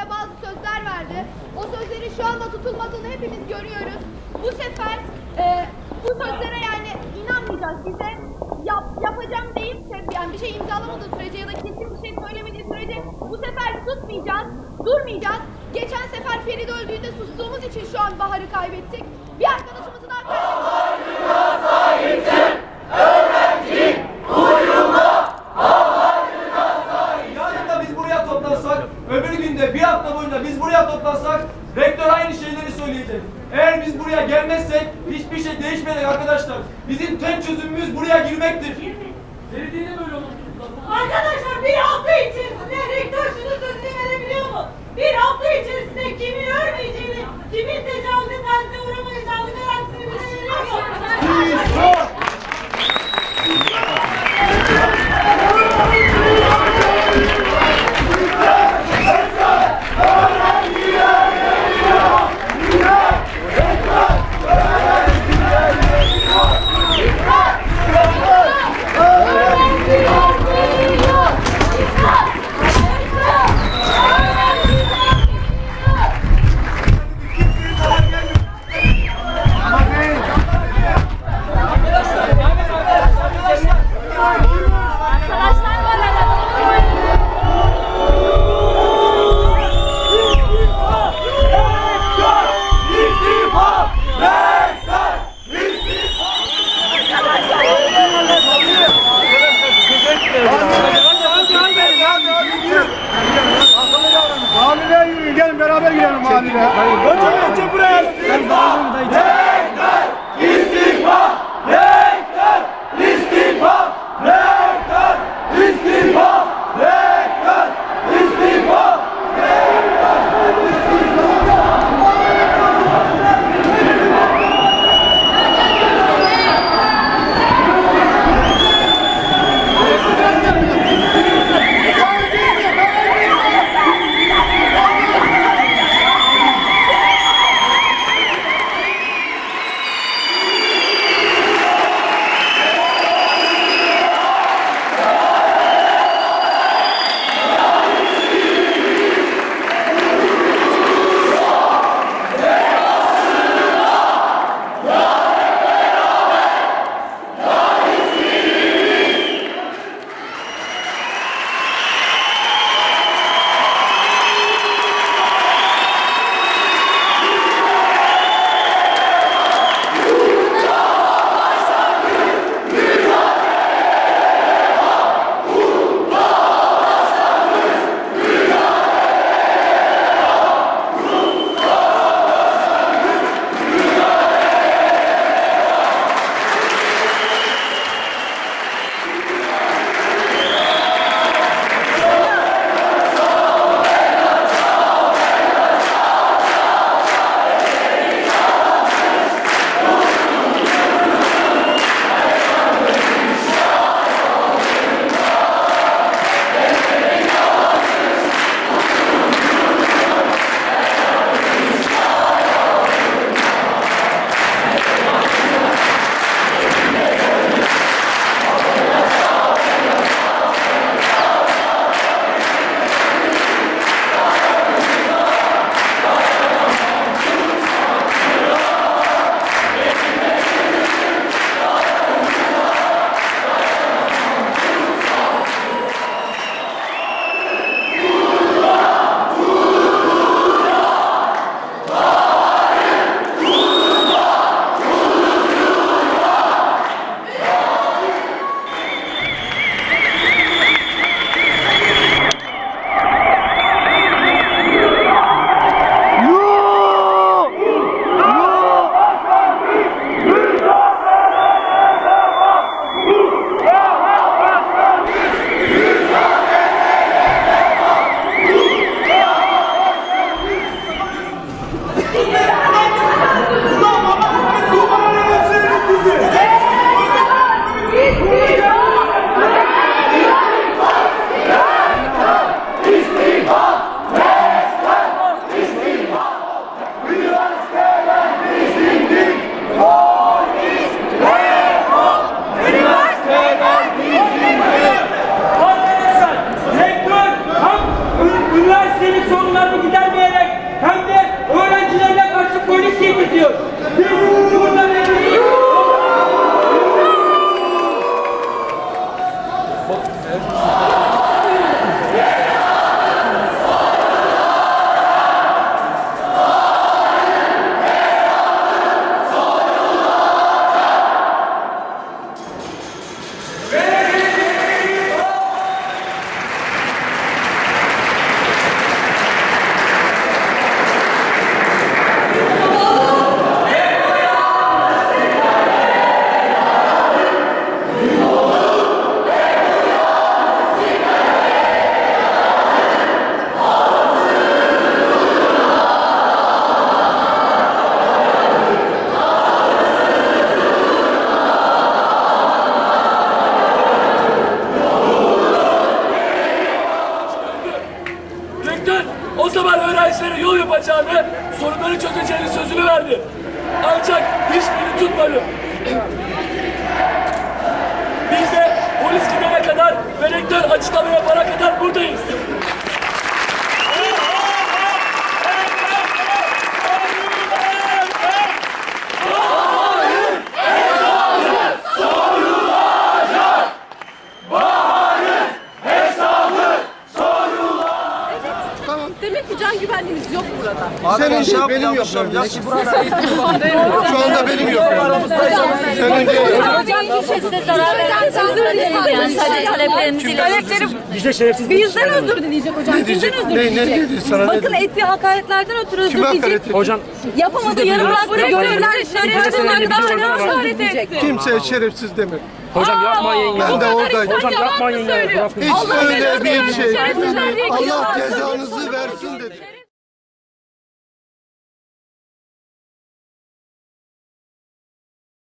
bize bazı sözler verdi. O sözlerin şu anda tutulmadığını hepimiz görüyoruz. Bu sefer e, bu sözlere yani inanmayacağız. Bize yap, yapacağım deyip de yani bir şey imzalamadığı sürece ya da kesin bir şey söylemediği sürece bu sefer susmayacağız, durmayacağız. Geçen sefer Ferit öldüğünde sustuğumuz için şu an Bahar'ı kaybettik. Bir arkadaşımızın arkadaşı... Yarın da biz buraya toplansak, öbür günde bir hafta boyunca biz buraya toplansak, rektör aynı şeyleri söyleyecek. Eğer biz buraya gelmezsek hiçbir şey değişmeyecek arkadaşlar. Bizim tek çözümümüz buraya girmektir. Belediyenin böyle olur. Arkadaşlar bir hafta içerisinde rektör şunu sözünü verebiliyor mu? Bir hafta içerisinde kimin ölmeyeceğini, kimin tecavüze tacize uğramayacağını gelin beraber gidelim mahalleye. Önce önce buraya. Sen Rektör! O zaman öğrencilere yol yapacağını, sorunları çözeceğini sözünü verdi. Ancak hiçbirini tutmadı. Biz de polis gidene kadar ve rektör açıklama yapana kadar buradayız. Demek ki can güvenliğimiz yok burada. Senin değil benim yok. Şu anda benim yok. Senin değil. Hocam kimse size zarar vermez. Özür sadece taleplerimizi Taleplerim bizden özür dileyecek hocam. Ne Bizden diyecek? özür dileyecek. Bakın ettiği hakaretlerden ötürü özür dileyecek. Hocam Yapamadı yarım bıraktı görevler. Şerefsiz hocam. hakaret etti. Kimseye şerefsiz demedi. Hocam yapmayın ya. Ben de oradaydım. Hocam yapmayın ya. Hiç öyle bir şey. Allah cezanızı versin dedi.